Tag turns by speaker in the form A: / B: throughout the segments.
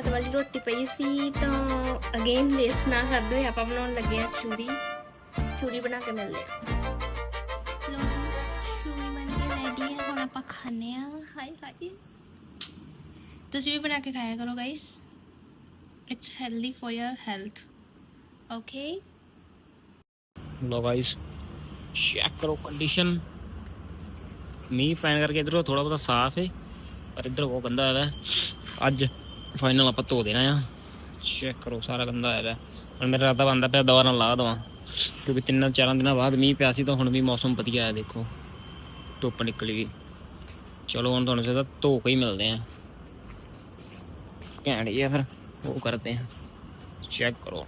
A: ਰਾਤ ਵਾਲੀ ਰੋਟੀ ਪਈ ਸੀ ਤਾਂ ਅਗੇਨ ਵੇਸਟ ਨਾ ਕਰਦੇ ਹੋਏ ਆਪਾਂ ਬਣਾਉਣ ਲੱਗੇ ਆ ਚੂਰੀ। ਚੂਰੀ ਬਣਾ ਕੇ ਮਿਲਦੇ ਆ ਲੋ ਚੂਰੀ ਬਣ ਕੇ ਰੈਡੀ ਹੈ ਹੁਣ ਆਪਾਂ ਖਾਣੇ ਆ ਹਾਈ ਹਾਈ ਤੁਸੀਂ ਵੀ ਬਣਾ ਕੇ ਖਾਇਆ ਕਰੋ guys it's healthy for your health okay
B: low guys check ਕਰੋ ਕੰਡੀਸ਼ਨ ਮੀਂਹ ਪੈਣ ਕਰਕੇ ਇਧਰੋਂ ਥੋੜਾ ਬਹੁਤਾ ਸਾਫ਼ ਹੈ ਪਰ ਇਧਰ ਉਹ ਗੰਦਾ ਹੈ ਅੱਜ ਫਾਈਨਲ ਆਪਾਂ ਧੋ ਦੇਣਾ ਆ। ਚੈੱਕ ਕਰੋ, ਸਾਰਾ ਗੰਦਾ ਹੈ ਹੁਣ ਮੇਰਾ ਰਾਤਾ ਬੰਦਾ ਪਿਆ ਦਵਾ ਨਾਲ ਲਾ ਦਵਾਂ। ਕਿਉਂਕਿ ਤਿੰਨਾਂ, ਚਾਰਾਂ ਦਿਨਾਂ ਬਾਅਦ ਮੀਂਹ ਪਿਆ ਸੀ ਤਾਂ ਹੁਣ ਵੀ ਮੌਸਮ ਵਧੀਆ ਹੈ ਦੇਖੋ। ਧੁੱਪ ਨਿਕਲ ਗਈ ਚਲੋ, ਹੁਣ ਤੁਹਾਨੂੰ ਸਿੱਧਾ ਧੋ ਕੇ ਹੀ ਮਿਲਦੇ ਆ। ਘੈਂਟ ਹੀ ਆ ਫਿਰ, ਉਹ ਕਰਦੇ ਆ। ਚੈੱਕ ਕਰੋ।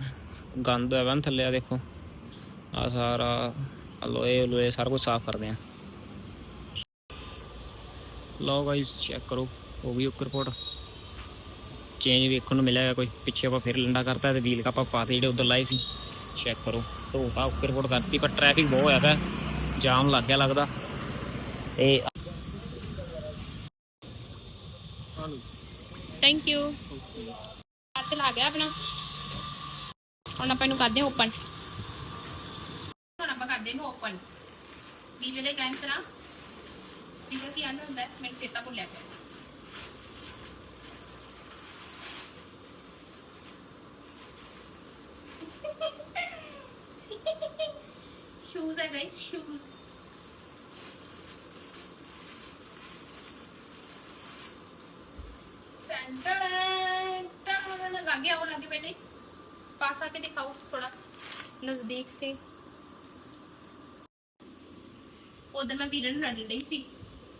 B: ਗੰਦ ਹੈ ਵੈਨ ਥੱਲੇ, ਆ ਦੇਖੋ। ਆ ਸਾਰਾ ਲੋਏ ਲੋਏ ਸਾਰਾ ਕੁਝ ਸਾਫ਼ ਕਰਦੇ ਆ। ਲਓ ਗਾਇਸ ਚੈੱਕ ਕਰੋ। ਹੋ ਗਈ ਉੱਕਰ ਰਿਪੋਰਟ ਚੇਂਜ ਵੇਖਣ ਨੂੰ ਮਿਲਿਆ ਕੋਈ, ਪਿੱਛੇ ਆਪਾਂ ਫਿਰ ਲੰਡਾ ਕਰਤਾ ਤੇ ਵੀਲ ਆਪਾਂ ਪਾਤੇ ਜਿਹੜੇ ਉਧਰ ਲਾਏ ਸੀ। ਚੈੱਕ ਕਰੋ, ਧੋਤਾ ਉੱਕਰ ਰਿਪੋਰਟ ਕਰਤੀ, ਪਰ ਟ੍ਰੈਫਿਕ ਬਹੁਤ ਹੋਇਆ ਪਿਆ ਜਾਮ ਲੱਗ ਗਿਆ ਲੱਗਦਾ। ਤੇ
A: ਥੈਂਕ ਯੂ ਹੱਥ ਲਾ ਗਿਆ ਆਪਣਾ। ਹੁਣ ਆਪਾਂ ਇਹਨੂੰ ਕਰਦੇ ਹਾਂ ਓਪਨ ਹੁਣ ਆਪਾਂ ਕਰਦੇ ਇਹਨੂੰ ਓਪਨ ਵੀਲੇ ਦੇ ਕੈਂਸਰ ਆ ਵੀਲੇ ਕੀ ਆਂਦਾ ਹੁੰਦਾ ਹੈ? ਮੈਨੂੰ ਚੇਤਾ ਭੁੱਲਿਆ ਪਿਆ। ਸ਼ੂਜ਼ ਹੈ ਗਾਇਸ ਸ਼ੂਜ਼ आगे आओ आगे बैठे पास आके दिखाओ थोड़ा नजदीक से ਉਧਰ ਮੈਂ ਵੀਰਨ ਨੂੰ ਰੜ ਲਈ ਸੀ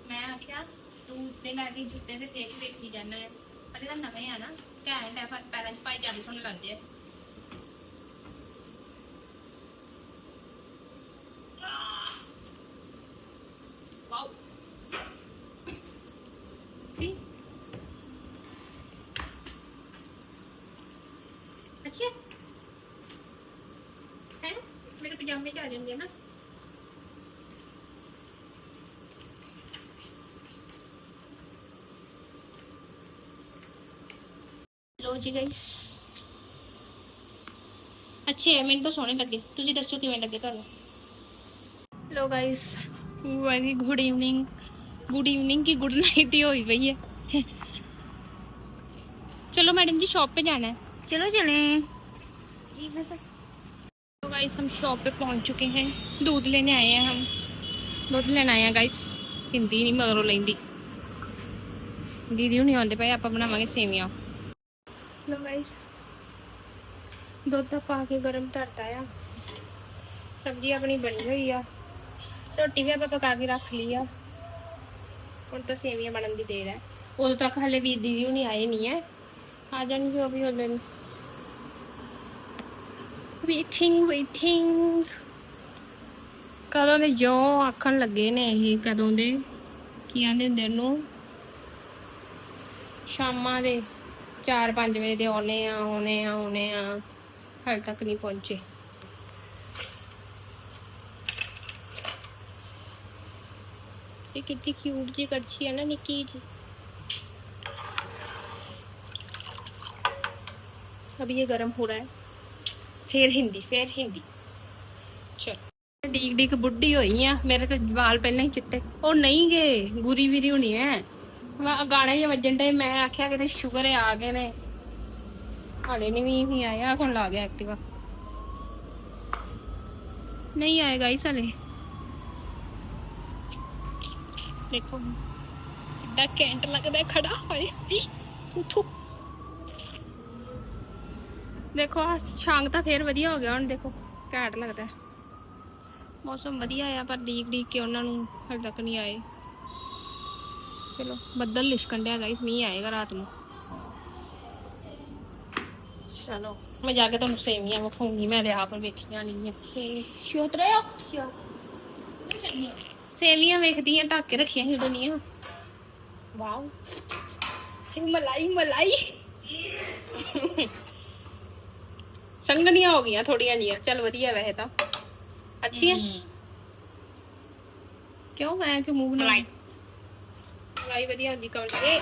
A: ਮੈਂ ਆਖਿਆ ਤੂੰ ਉੱਤੇ ਲੈ ਕੇ ਜੁੱਤੇ ਤੇ ਤੇਰੀ ਵੇਖੀ ਜਾਣਾ ਹੈ ਪਰ ਇਹਦਾ ਨਵੇਂ ਆ ਨਾ ਘੈਂਟ ਹੈ ਪਰ ਪੈਰਾਂ 'ਚ ਪਾਈ ਜਾਂਦੇ ਸੋਹਣੇ ਲੱਗਦੇ ਆ ਅੱਛਾ ਹੈ ਮੇਰੇ ਪਜਾਮੇ ਚ ਆ ਜਾਂਦੇ ਨਾ ਲੋ ਜੀ ਗਾਇਸ ਅੱਛੇ ਹੈ ਮੈਨੂੰ ਤਾਂ ਸੋਹਣੇ ਲੱਗੇ ਤੁਸੀਂ ਦੱਸੋ ਕਿਵੇਂ ਲੱਗੇ ਤੁਹਾਨੂੰ ਲੋ guys very good evening good evening ਕੀ ਗੁੱਡ ਨਾਈਟ ਹੀ ਹੋਈ ਪਈ ਹੈ चलो मैडम जी शॉप पे जाना है चलो चले तो गाइस हम शॉप पे पहुंच चुके हैं दूध लेने आए हैं हम दूध लेने आए हैं गाइस हिंदी नहीं मगरों लेंदी ਦੀਦੀ ਹੁਣੀ ਆਉਂਦੇ ਪਏ ਆਪਾਂ ਬਣਾਵਾਂਗੇ ਸੇਵੀਆਂ ਲੋ ਗਾਇਸ ਦੁੱਧ ਤਾਂ ਪਾ ਕੇ ਗਰਮ ਧਰਤਾ ਆ ਸਬਜ਼ੀ ਆਪਣੀ ਬਣੀ ਹੋਈ ਆ ਰੋਟੀ ਵੀ ਆਪਾਂ ਪਕਾ ਕੇ ਰੱਖ ਲਈ ਆ ਹੁਣ ਤਾਂ ਸੇਵੀਆਂ ਬਣਨ ਦੀ ਦੇਰ ਹੈ ਉਦੋਂ ਤੱਕ ਹਲੇ ਵੀ ਦੀਦੀ ਹੁਣੀ ਆਏ ਨਹੀਂ ਹੈ ਆ ਜਾਣਗੇ ਉਹ ਵੀ ਹਲੇ ਵੇਟਿੰਗ ਵੇਟਿੰਗ ਕਦੋਂ ਦੇ ਜੋ ਆਖਣ ਲੱਗੇ ਨੇ ਇਹ ਕਦੋਂ ਦੇ ਕੀ ਆਂਦੇ ਹੁੰਦੇ ਨੂੰ ਸ਼ਾਮਾਂ ਦੇ 4-5 ਵਜੇ ਦੇ ਆਉਨੇ ਆ ਆਉਨੇ ਆ ਆਉਨੇ ਆ ਹਾਲੇ ਤੱਕ ਨਹੀਂ ਪਹੁੰਚੇ ਇਹ ਕਿੰਨੀ ਕਿਊਟ ਜੀ ਕੜਛੀ ਹੈ ਨਾ ਨਿੱਕੀ ਜੀ अभी ये गर्म हो रहा है ਫਿਰ ਹਿੰਦੀ ਫਿਰ ਹਿੰਦੀ। ਚਲ। ਡੀਕ ਡੀਕ ਬੁੱਢੀ ਹੋਈ ਆ, ਮੇਰੇ ਤੇ ਵਾਲ ਪਹਿਲਾਂ ਹੀ ਚਿੱਟੇ। ਉਹ ਨਹੀਂ ਗਏ ਗੁਰੀ ਵੀਰੀ ਹੋਣੀ ਐ। ਮੈਂ ਗਾਣੇ ਜੇ ਵੱਜਣ ਡੇ ਮੈਂ ਆਖਿਆ ਕਿਤੇ ਸ਼ੂਗਰ ਆ ਗਏ ਨੇ। ਹਾਲੇ ਨਹੀਂ ਵੀ ਨਹੀਂ ਆਇਆ ਕੋਣ ਲਾ ਗਿਆ ਐਕਟਿਵਾ। ਨਹੀਂ ਆਏਗਾ ਇਸ ਹਲੇ। ਦੇਖੋ ਕਿੱਦਾਂ ਕੈਂਟ ਲੱਗਦਾ ਖੜਾ ਹੋਏ ਥੂ ਥੂ ਦੇਖੋ ਸ਼ਾਂਗ ਤਾਂ ਫੇਰ ਵਧੀਆ ਹੋ ਗਿਆ, ਹੁਣ ਦੇਖੋ, ਘੈਂਟ ਲੱਗਦਾ। ਮੌਸਮ ਵਧੀਆ ਆ, ਪਰ ਡੀਕ ਡੀਕ ਕੇ ਉਹਨਾਂ ਨੂੰ ਹਜੇ ਤੱਕ ਨਹੀਂ ਆਏ। ਚਲੋ, ਬੱਦਲ ਲਿਸ਼ਕਣ ਡਿਆ ਗਾਇਸ ਮੀਂਹ ਆਏਗਾ ਰਾਤ ਨੂੰ। ਚਲੋ, ਮੈਂ ਜਾ ਕੇ ਤੁਹਾਨੂੰ ਸੇਵੀਆਂ ਵਿਖਾਉਂਗੀ, ਮੈਂ ਤੇ ਆਪ ਵੇਖੀਆਂ ਨਹੀਂ ਹੈ ਸੇਵੀ ਸ਼ੋਤ ਰਿਆ ਸੇਵੀਆਂ ਵੇਖਦੀਆਂ ਢੱਕ ਕੇ ਰੱਖੀਆਂ ਸੀ ਉਦੋਂ ਨਹੀਂ। ਵਾਓ। ਮਲਾਈ ਮਲਾਈ। ਸੰਗਣੀਆਂ ਹੋ ਗਈਆਂ ਥੋੜੀਆਂ ਜੀਆਂ ਚਲ ਵਧੀਆ ਵੈਸੇ ਤਾਂ। ਅੱਛੀ ਹੈ? ਕਿਉਂ? ਮੈਂ ਕਿ ਮੂੰਹ ਨਾਲ ਮਲਾਈ। ਵਧੀਆ ਹੁੰਦੀ ਕਮਲ। ਇਹ